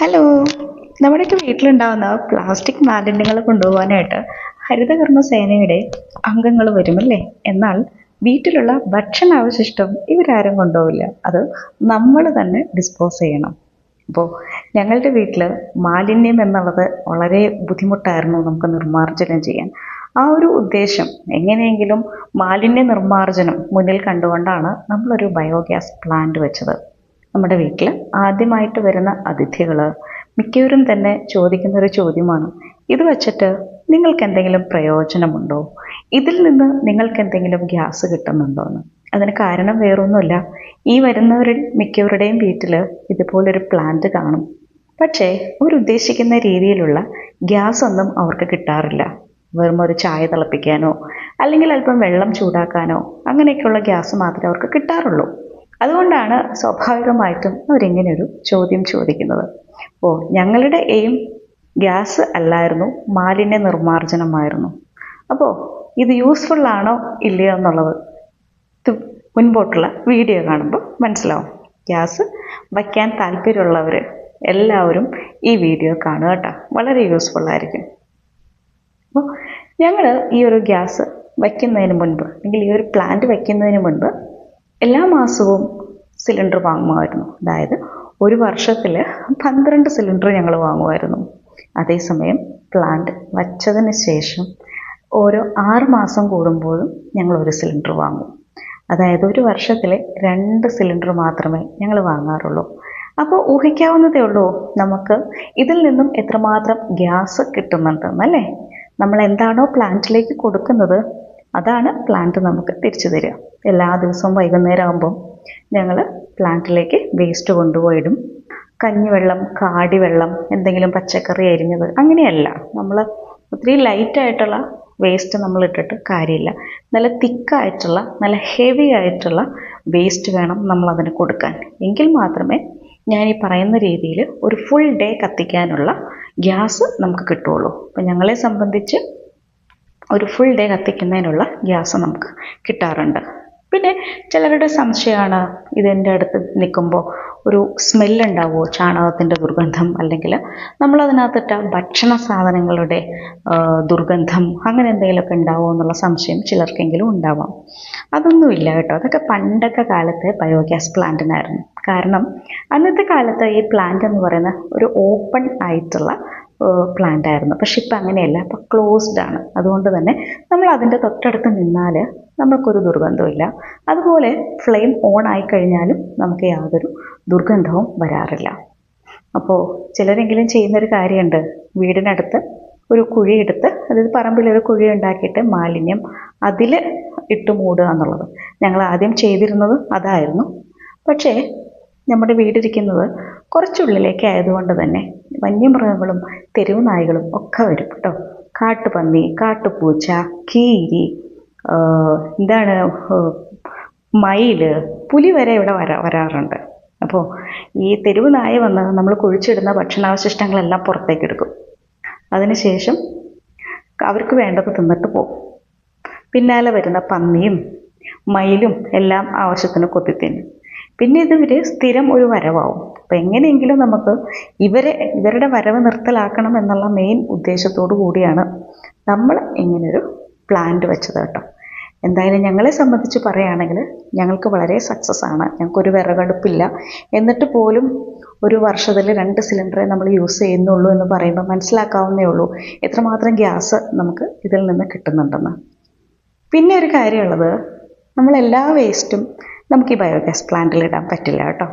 Hello നമ്മുടെയൊക്കെ വീട്ടിലുണ്ടാകുന്ന plastic മാലിന്യങ്ങൾ കൊണ്ടുപോകാനായിട്ട് ഹരിതകർമ്മ സേനയുടെ അംഗങ്ങൾ വരുമല്ലേ? എന്നാൽ വീട്ടിലുള്ള ഭക്ഷണാവശിഷ്ടം ഇവരാരും കൊണ്ടുപോകില്ല. അത് നമ്മൾ തന്നെ ഡിസ്പോസ് ചെയ്യണം. അപ്പോൾ ഞങ്ങളുടെ വീട്ടിൽ മാലിന്യം എന്നുള്ളത് വളരെ ബുദ്ധിമുട്ടായിരുന്നു നമുക്ക് നിർമ്മാർജനം ചെയ്യാൻ. ആ ഒരു ഉദ്ദേശം എങ്ങനെയെങ്കിലും മാലിന്യ നിർമ്മാർജനം മുന്നിൽ കണ്ടുകൊണ്ടാണ് നമ്മളൊരു ബയോഗ്യാസ് പ്ലാന്റ് വെച്ചത്. നമ്മുടെ വീട്ടിൽ ആദ്യമായിട്ട് വരുന്ന അതിഥികൾ മിക്കവരും തന്നെ ചോദിക്കുന്ന ഒരു ചോദ്യമാണ് ഇത് വച്ചിട്ട് നിങ്ങൾക്ക് എന്തെങ്കിലും പ്രയോജനമുണ്ടോ? ഇതിൽ നിന്ന് നിങ്ങൾക്ക് എന്തെങ്കിലും ഗ്യാസ് കിട്ടുന്നുണ്ടോ? എന്ന്. അതിന് കാരണം വേറൊന്നുമല്ല. ഈ വരുന്നവരിൽ മിക്കവരുടെയും വീട്ടിൽ ഇതുപോലൊരു പ്ലാന്റ് കാണും. പക്ഷേ അവരുദ്ദേശിക്കുന്ന രീതിയിലുള്ള ഗ്യാസ് ഒന്നും അവർക്ക് കിട്ടാറില്ല. വെറും ഒരു ചായ തിളപ്പിക്കാനോ അല്ലെങ്കിൽ അല്പം വെള്ളം ചൂടാക്കാനോ അങ്ങനെയൊക്കെയുള്ള ഗ്യാസ് മാത്രമേ അവർക്ക് കിട്ടാറുള്ളൂ. അതുകൊണ്ടാണ് സ്വാഭാവികമായിട്ടും അവരിങ്ങനെ ഒരു ചോദ്യം ചോദിക്കുന്നത്. ഓ ഞങ്ങളുടെ എയിം ഗ്യാസ് അല്ലായിരുന്നു മാലിന്യ നിർമ്മാർജനമായിരുന്നു. അപ്പോൾ ഇത് യൂസ്ഫുൾ ആണോ ഇല്ലയോ എന്നുള്ളത് മുൻപോട്ടുള്ള വീഡിയോ കാണുമ്പോൾ മനസ്സിലാവും. ഗ്യാസ് വയ്ക്കാൻ താല്പര്യമുള്ളവർ എല്ലാവരും ഈ വീഡിയോ കാണുക കേട്ടോ. വളരെ യൂസ്ഫുൾ ആയിരിക്കും. അപ്പോൾ ഞങ്ങൾ ഈ ഒരു ഗ്യാസ് വയ്ക്കുന്നതിന് മുൻപ് അല്ലെങ്കിൽ ഈ ഒരു പ്ലാന്റ് വയ്ക്കുന്നതിന് മുൻപ് എല്ലാ മാസവും സിലിണ്ടർ വാങ്ങുമായിരുന്നു. അതായത് ഒരു വർഷത്തിൽ പന്ത്രണ്ട് സിലിണ്ടർ ഞങ്ങൾ വാങ്ങുമായിരുന്നു. അതേസമയം പ്ലാന്റ് വച്ചതിന് ശേഷം ഓരോ ആറ് മാസം കൂടുമ്പോഴും ഞങ്ങൾ ഒരു സിലിണ്ടർ വാങ്ങും. അതായത് ഒരു വർഷത്തിൽ രണ്ട് സിലിണ്ടർ മാത്രമേ ഞങ്ങൾ വാങ്ങാറുള്ളൂ. അപ്പോൾ ഊഹിക്കാവുന്നതേ ഉള്ളൂ നമുക്ക് ഇതിൽ നിന്നും എത്രമാത്രം ഗ്യാസ് കിട്ടുന്നുണ്ടെന്നല്ലേ? നമ്മൾ എന്താണോ പ്ലാന്റിലേക്ക് കൊടുക്കുന്നത് അതാണ് പ്ലാന്റ് നമുക്ക് തിരിച്ചു തരിക. എല്ലാ ദിവസവും വൈകുന്നേരം ആകുമ്പം ഞങ്ങൾ പ്ലാന്റിലേക്ക് വേസ്റ്റ് കൊണ്ടുപോയിടും. കഞ്ഞിവെള്ളം കാടിവെള്ളം എന്തെങ്കിലും പച്ചക്കറി അരിഞ്ഞത് അങ്ങനെയല്ല. നമ്മൾ ഒത്തിരി ലൈറ്റായിട്ടുള്ള വേസ്റ്റ് നമ്മൾ ഇട്ടിട്ട് കാര്യമില്ല. നല്ല തിക്കായിട്ടുള്ള നല്ല ഹെവി ആയിട്ടുള്ള വേസ്റ്റ് വേണം നമ്മൾ അതിന് കൊടുക്കാൻ. എങ്കിൽ മാത്രമേ ഞാൻ ഈ പറയുന്ന രീതിയിൽ ഒരു ഫുൾ ഡേ കത്തിക്കാനുള്ള ഗ്യാസ് നമുക്ക് കിട്ടുള്ളൂ അപ്പം ഞങ്ങളെ സംബന്ധിച്ച് ഒരു ഫുൾ ഡേ കത്തിക്കുന്നതിനുള്ള ഗ്യാസ് നമുക്ക് കിട്ടാറുണ്ട്. പിന്നെ ചിലരുടെ സംശയമാണ് ഇതിന്റെ അടുത്ത് നിൽക്കുമ്പോൾ ഒരു സ്മെല്ലുണ്ടാവുമോ ചാണകത്തിന്റെ ദുർഗന്ധം അല്ലെങ്കിൽ നമ്മളതിനകത്തിട്ട ഭക്ഷണ സാധനങ്ങളുടെ ദുർഗന്ധം അങ്ങനെ എന്തെങ്കിലുമൊക്കെ ഉണ്ടാവുമോ എന്നുള്ള സംശയം ചിലർക്കെങ്കിലും ഉണ്ടാവാം. അതൊന്നുമില്ല കേട്ടോ. അതൊക്കെ പണ്ടൊക്കെ കാലത്തെ ബയോഗ്യാസ് പ്ലാന്റിനായിരുന്നു കാരണം അന്നത്തെ കാലത്ത് ഈ പ്ലാന്റ് എന്ന് പറയുന്ന ഒരു ഓപ്പൺ ആയിട്ടുള്ള പ്ലാന്റ് ആയിരുന്നു. പക്ഷെ ഇപ്പം അങ്ങനെയല്ല. ഇപ്പം ക്ലോസ്ഡ് ആണ്. അതുകൊണ്ട് തന്നെ നമ്മൾ അതിന്റെ തൊട്ടടുത്ത് നിന്നാൽ നമുക്കൊരു ദുർഗന്ധമില്ല അതുപോലെ ഫ്ലെയിം ഓൺ ആയി കഴിഞ്ഞാലും നമുക്ക് യാതൊരു ദുർഗന്ധവും വരാറില്ല. അപ്പോൾ ചിലരെങ്കിലും ചെയ്യുന്നൊരു കാര്യമുണ്ട്. വീടിനടുത്ത് ഒരു കുഴിയെടുത്ത് അതായത് പറമ്പിലൊരു കുഴി ഉണ്ടാക്കിയിട്ട് മാലിന്യം അതിൽ ഇട്ട് മൂടുക എന്നുള്ളത്. ഞങ്ങൾ ആദ്യം ചെയ്തിരുന്നത് അതായിരുന്നു. പക്ഷേ നമ്മുടെ വീടിരിക്കുന്നത് കുറച്ചുള്ളിലേക്ക് ആയതുകൊണ്ട് തന്നെ വന്യമൃഗങ്ങളും തെരുവ് നായ്കളും ഒക്കെ വരും കേട്ടോ. കാട്ടുപന്നി കാട്ടുപൂച്ച കീരി എന്താണ് മയിൽ പുലി വരെ ഇവിടെ വരാ വരാറുണ്ട്. അപ്പോൾ ഈ തെരുവ് നായ വന്ന് നമ്മൾ കുഴിച്ചിടുന്ന ഭക്ഷണാവശിഷ്ടങ്ങളെല്ലാം പുറത്തേക്ക് എടുക്കും. അതിനുശേഷം അവർക്ക് വേണ്ടത് തിന്നിട്ട് പോകും. പിന്നാലെ വരുന്ന പന്നിയും മയിലും എല്ലാം ആവശ്യത്തിന് കൊത്തിത്തിന്നും. പിന്നെ ഇതിവർ സ്ഥിരം ഒരു വരവാവും. അപ്പം എങ്ങനെയെങ്കിലും നമുക്ക് ഇവരെ ഇവരുടെ വരവ് നിർത്തലാക്കണം എന്നുള്ള മെയിൻ ഉദ്ദേശത്തോടു കൂടിയാണ് നമ്മൾ ഇങ്ങനൊരു പ്ലാന്റ് വെച്ചത് കേട്ടോ. എന്തായാലും ഞങ്ങളെ സംബന്ധിച്ച് പറയുകയാണെങ്കിൽ ഞങ്ങൾക്ക് വളരെ സക്സസ് ആണ്. ഞങ്ങൾക്കൊരു വിറകടുപ്പില്ല. എന്നിട്ട് പോലും ഒരു വർഷത്തിൽ രണ്ട് സിലിണ്ടറെ നമ്മൾ യൂസ് ചെയ്യുന്നുള്ളൂ എന്ന് പറയുമ്പോൾ മനസ്സിലാക്കാവുന്നേ ഉള്ളൂ. എത്രമാത്രം ഗ്യാസ് നമുക്ക് ഇതിൽ നിന്ന് കിട്ടുന്നുണ്ടെന്ന്. പിന്നെ ഒരു കാര്യമുള്ളത് നമ്മളെല്ലാ വേസ്റ്റും നമുക്ക് ഈ ബയോഗ്യാസ് പ്ലാന്റിൽ ഇടാൻ പറ്റില്ല കേട്ടോ.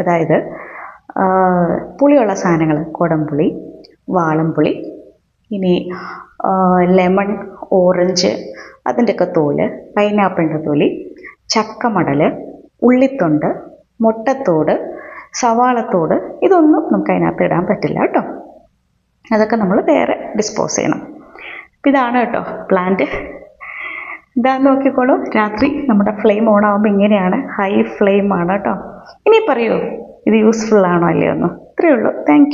അതായത് പുളിയുള്ള സാധനങ്ങൾ കുടംപുളി വാളംപുളി ഇനി ലെമൺ ഓറഞ്ച് അതിന്റെയൊക്കെ തോൽ പൈനാപ്പിളിന്റെ തൊലി ചക്കമടൽ ഉള്ളിത്തൊണ്ട് മുട്ടത്തോട് സവാളത്തോട് ഇതൊന്നും നമുക്ക് അതിനകത്ത് ഇടാൻ പറ്റില്ല കേട്ടോ. അതൊക്കെ നമ്മൾ വേറെ ഡിസ്പോസ് ചെയ്യണം. ഇതാണ് കേട്ടോ പ്ലാന്റ് ഇതാ നോക്കിക്കോളൂ. രാത്രി നമ്മുടെ ഫ്ലെയിം ഓൺ ആകുമ്പോൾ ഇങ്ങനെയാണ്. ഹൈ ഫ്ലെയിം ആണ് കേട്ടോ. ഇനി പറയൂ ഇത് യൂസ്ഫുൾ ആണോ അല്ലയോ എന്ന്. ഇത്രയേ ഉള്ളൂ. താങ്ക്